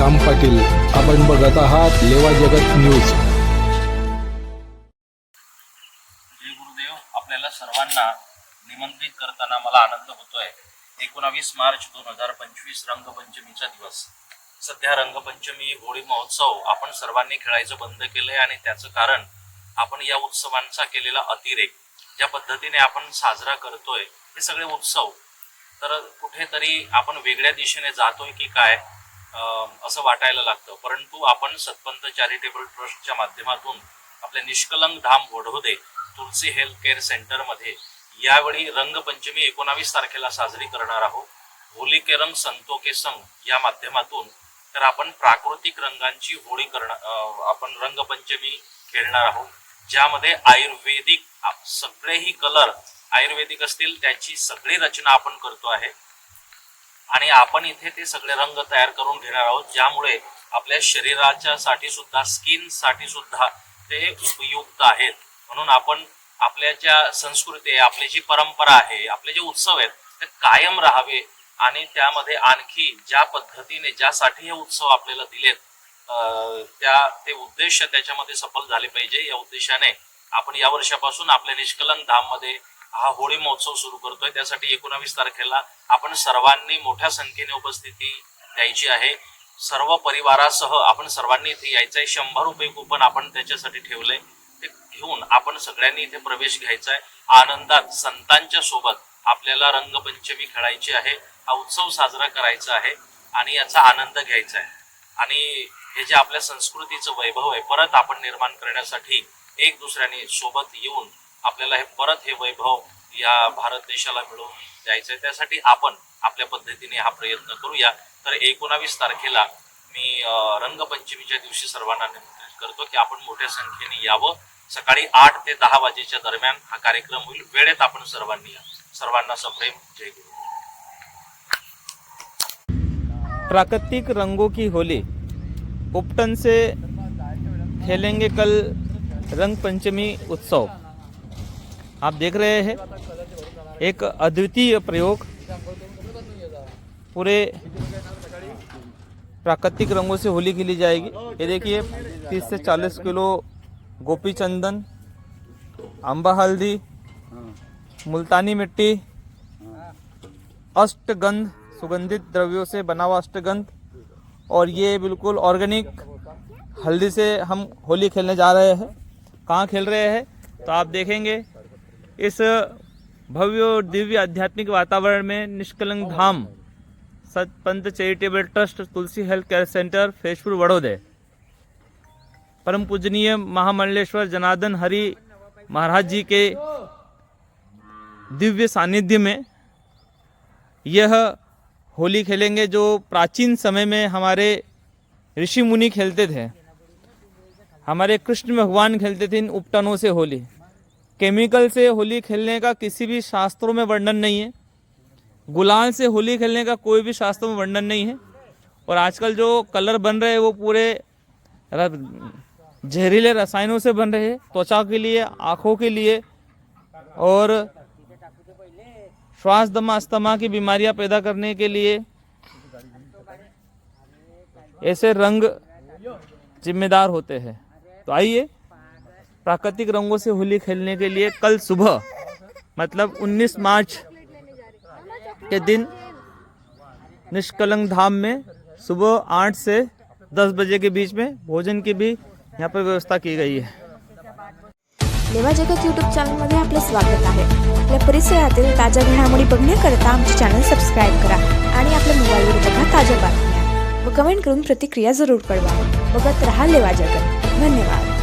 श्याम पाटील. आपण बघत आहात लेवा जगत न्यूज. गुरुदेव. आपल्याला सर्वांना निमंत्रित करताना मला आनंद होतोय. एकोणावीस मार्च दोन हजार पंचवीस रंगपंचमीचा दिवस. सध्या रंगपंचमी होळी महोत्सव आपण सर्वांनी खेळायचं बंद केलंय आणि त्याचं कारण आपण या उत्सवांचा केलेला अतिरेक ज्या पद्धतीने आपण साजरा करतोय हे सगळे उत्सव. तर कुठेतरी आपण वेगळ्या दिशेने जातोय की काय? असं वाटायला लागतं. परंतु आपण सतपंत चॅरिटेबल ट्रस्टच्या माध्यमातून आपल्या निष्कलंक धाम ओढवदे तुलसी हेल्थ केअर सेंटरमध्ये यावेळी रंगपंचमी एकोणावीस तारखेला साजरी करणार आहोत. होली के रंग संतो के संग या माध्यमातून तर आपण प्राकृतिक रंगांची होळी करणार आपण रंगपंचमी खेळणार आहोत. ज्यामध्ये आयुर्वेदिक आप- सगळेही कलर आयुर्वेदिक असतील त्याची सगळी रचना आपण करतो आहे. आणि आपण इथे ते सगळे रंग तयार करून घेणार आहोत ज्यामुळे आपल्या शरीराच्या साठी सुद्धा स्किनसाठी सुद्धा ते उपयुक्त आहेत. म्हणून आपण आपल्या ज्या संस्कृती आहे आपली जी परंपरा आहे आपले जे उत्सव आहेत ते कायम राहावे आणि त्यामध्ये आणखी ज्या पद्धतीने ज्यासाठी हे उत्सव आपल्याला दिलेत त्या ते उद्देश त्याच्यामध्ये सफल झाले पाहिजे. या उद्देशाने आपण या वर्षापासून आपल्या निष्कलन धाममध्ये हा होळी महोत्सव सुरू करतोय. त्यासाठी एकोणावीस तारखेला आपण सर्वांनी मोठ्या संख्येने उपस्थिती द्यायची आहे. सर्व परिवारासह आपण सर्वांनी इथे यायचं आहे शंभर रुपये कुपन आपण त्याच्यासाठी ठेवलंय. ते घेऊन आपण सगळ्यांनी इथे प्रवेश घ्यायचा आहे आनंदात संतांच्या सोबत आपल्याला रंगपंचमी खेळायची आहे. हा उत्सव साजरा करायचा आहे आणि याचा आनंद घ्यायचा आहे आणि हे जे आपल्या संस्कृतीचं वैभव आहे परत आपण निर्माण करण्यासाठी एक दुसऱ्याने सोबत येऊन आपल्याला हे परत हे वैभव या भारत देशाला मिळवून द्यायचं आहे त्यासाठी आपण आपल्या पद्धतीने हा प्रयत्न करूया. तर एकोणावीस तारखेला मी रंगपंचमीच्या दिवशी सर्वांना निमंत्रित करतो की आपण मोठ्या संख्येने यावं. सकाळी आठ ते दहा वाजेच्या दरम्यान हा कार्यक्रम होईल. वेळेत आपण सर्वांनी या. सर्वांना सप्रेम. जय गुरु. प्राकृतिक रंगों की होली. उपटन से खेलेंगे कल रंग पंचमी उत्सव। आप देख रहे हैं, एक अद्वितीय प्रयोग। पूरे प्राकृतिक रंगों से होली खेली जाएगी। ये देखिए 30 से 40 किलो गोपी चंदन अम्बा हल्दी, मुल्तानी मिट्टी, अष्टगंध, सुगंधित द्रव्यों से बना हुआ अष्टगंध। और ये बिल्कुल ऑर्गेनिक हल्दी से हम होली खेलने जा रहे हैं। कहाँ खेल रहे हैं तो आप देखेंगे इस भव्य और दिव्य आध्यात्मिक वातावरण में Nishkalank Dham Satpanth charitable trust, Tulsi health care centre Faizpur वडोदय परम पूजनीय महामंडलेश्वर जनार्दन हरि महाराज जी के दिव्य सानिध्य में यह होली खेलेंगे, जो प्राचीन समय में हमारे ऋषि मुनि खेलते थे। हमारे कृष्ण भगवान खेलते थे इन उपटनों से होली। केमिकल से होली खेलने का किसी भी शास्त्रों में वर्णन नहीं है। गुलाल से होली खेलने का कोई भी शास्त्रों में वर्णन नहीं है। और आजकल जो कलर बन रहे हैं वो पूरे जहरीले रसायनों से बन रहे हैं, त्वचा के लिए, आँखों के लिए, और श्वास दमा, अस्थमा की बीमारियाँ पैदा करने के लिए। ऐसे रंग जिम्मेदार होते हैं। तो आइए। प्राकृतिक रंगों से होली खेलने के लिए कल सुबह मतलब 19 मार्च के दिन निष्कलंक धाम में सुबह 8 से 10 बजे के बीच में भोजन की भी यहाँ पर व्यवस्था की गई है। लेवा जगत यूट्यूब चॅनलमध्ये आपलं स्वागत आहे. आपल्या परिसरातील ताज्या घडामोडी बघण्याकरता आमचे चॅनल सबस्क्राईब करा आणि आपल्या मोबाईलवर बघा ताज्या बातम्या व कमेंट करून प्रतिक्रिया जरूर कळवा. बघत रहा लेवा जगत. 那你来